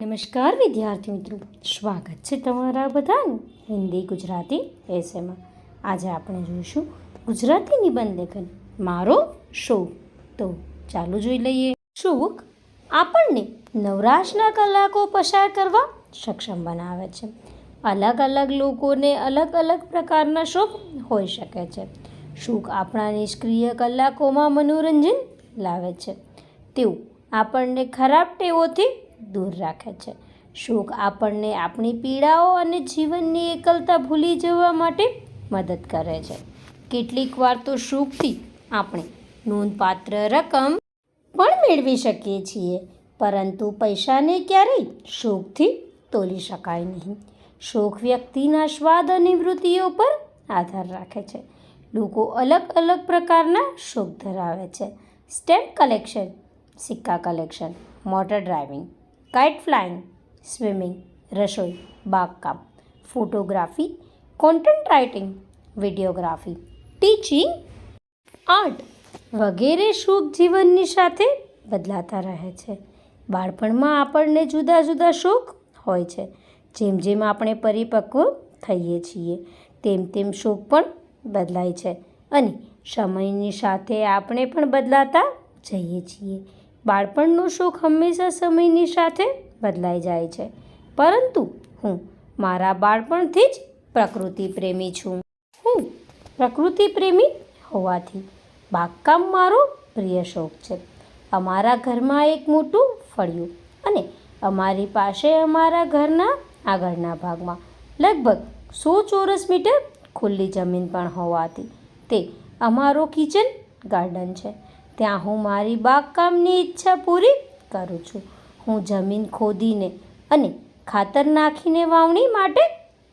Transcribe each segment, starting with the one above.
નમસ્કાર, વિદ્યાર્થી મિત્રો. સ્વાગત છે તમારા બધાનું હિન્દી, ગુજરાતી એસેમાં આજે આપણે જોઈશું ગુજરાતી નિબંધ લેખન મારો શોખ તો ચાલુ જોઈ લઈએ. શોખ આપણને નવરાશના કલાકો પસાર કરવા સક્ષમ બનાવે છે. અલગ અલગ લોકોને અલગ અલગ પ્રકારના શોખ હોઈ શકે છે. શોખ આપણા નિષ્ક્રિય કલાકોમાં મનોરંજન લાવે છે. તેઓ આપણને ખરાબ ટેવોથી દૂર રાખે છે. શોક આપણને આપણી પીડાઓ અને જીવનની એકલતા ભૂલી જવા માટે મદદ કરે છે. કેટલીક વાર તો શોકથી આપણે નોંધપાત્ર રકમ પણ મેળવી શકીએ છીએ, પરંતુ પૈસાને ક્યારેય શોકથી તોલી શકાય નહીં. શોખ વ્યક્તિના સ્વાદ અને વૃત્તિઓ પર આધાર રાખે છે. લોકો અલગ અલગ પ્રકારના શોખ ધરાવે છે. સ્ટેમ્પ કલેક્શન, સિક્કા collection, motor driving kite flying, swimming, રસોઈ, બાગકામ, photography, content writing, videography, teaching, art વગેરે શોખ જીવનની સાથે બદલાતા રહે છે. બાળપણમાં આપણને જુદા જુદા શોખ હોય છે. જેમ જેમ આપણે પરિપક્વ થઈએ છીએ, તેમ તેમ શોખ પણ બદલાય છે. અને સમયની સાથે આપણે પણ બદલાતા જઈએ છીએ. બાળપણનો શોખ હંમેશા સમયની સાથે બદલાઈ જાય છે. પરંતુ હું મારા બાળપણથી જ પ્રકૃતિ પ્રેમી છું. હું પ્રકૃતિ પ્રેમી હોવાથી બાગકામ મારો પ્રિય શોખ છે. અમારા ઘરમાં એક મોટું ફળિયું અને અમારી પાસે અમારા ઘરના આગળના ભાગમાં લગભગ સો ચોરસ મીટર ખુલ્લી જમીન પણ હોવાથી તે અમારો કિચન ગાર્ડન છે. ત્યાં હું મારી બાગકામની ઈચ્છા પૂરી કરું છું. હું જમીન ખોદીને અને ખાતર નાખીને વાવણી માટે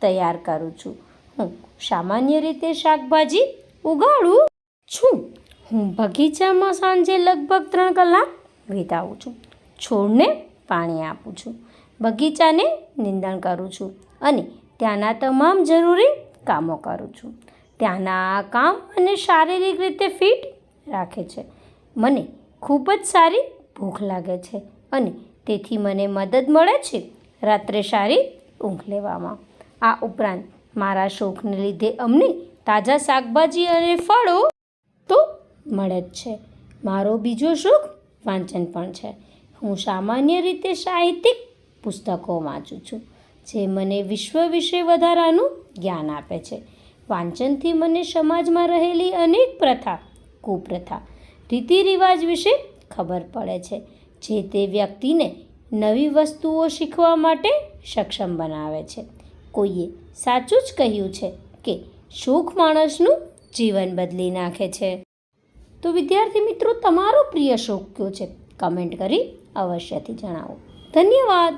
તૈયાર કરું છું. હું સામાન્ય રીતે શાકભાજી ઉગાડું છું. હું બગીચામાં સાંજે લગભગ ત્રણ કલાક વિતાવું છું. છોડને પાણી આપું છું. બગીચાને નિંદણ કરું છું અને ત્યાંના તમામ જરૂરી કામો કરું છું. ત્યાંના આ કામ મને શારીરિક રીતે ફિટ રાખે છે. મને ખૂબ જ સારી ભૂખ લાગે છે અને તેથી મને મદદ મળે છે રાત્રે સારી ઊંઘ લેવામાં. આ ઉપરાંત મારા શોખને લીધે અમને તાજા શાકભાજી અને ફળો તો મળે જ છે. મારો બીજો શોખ વાંચન પણ છે. હું સામાન્ય રીતે સાહિત્યિક પુસ્તકો વાંચું છું, જે મને વિશ્વ વિશે વધારાનું જ્ઞાન આપે છે. વાંચનથી મને સમાજમાં રહેલી અનેક પ્રથા, કુપ્રથા રીતિ રિવાજ વિશે ખબર પડે છે. જે તે વ્યક્તિને નવી વસ્તુઓ શીખવા માટે સક્ષમ બનાવે છે. કોઈએ સાચું જ કહ્યું છે કે સુખ માણસનું જીવન બદલી નાખે છે. તો વિદ્યાર્થી મિત્રો, તમારો પ્રિય શોખ કયો છે? કમેન્ટ કરી અવશ્યથી જણાવો. ધન્યવાદ.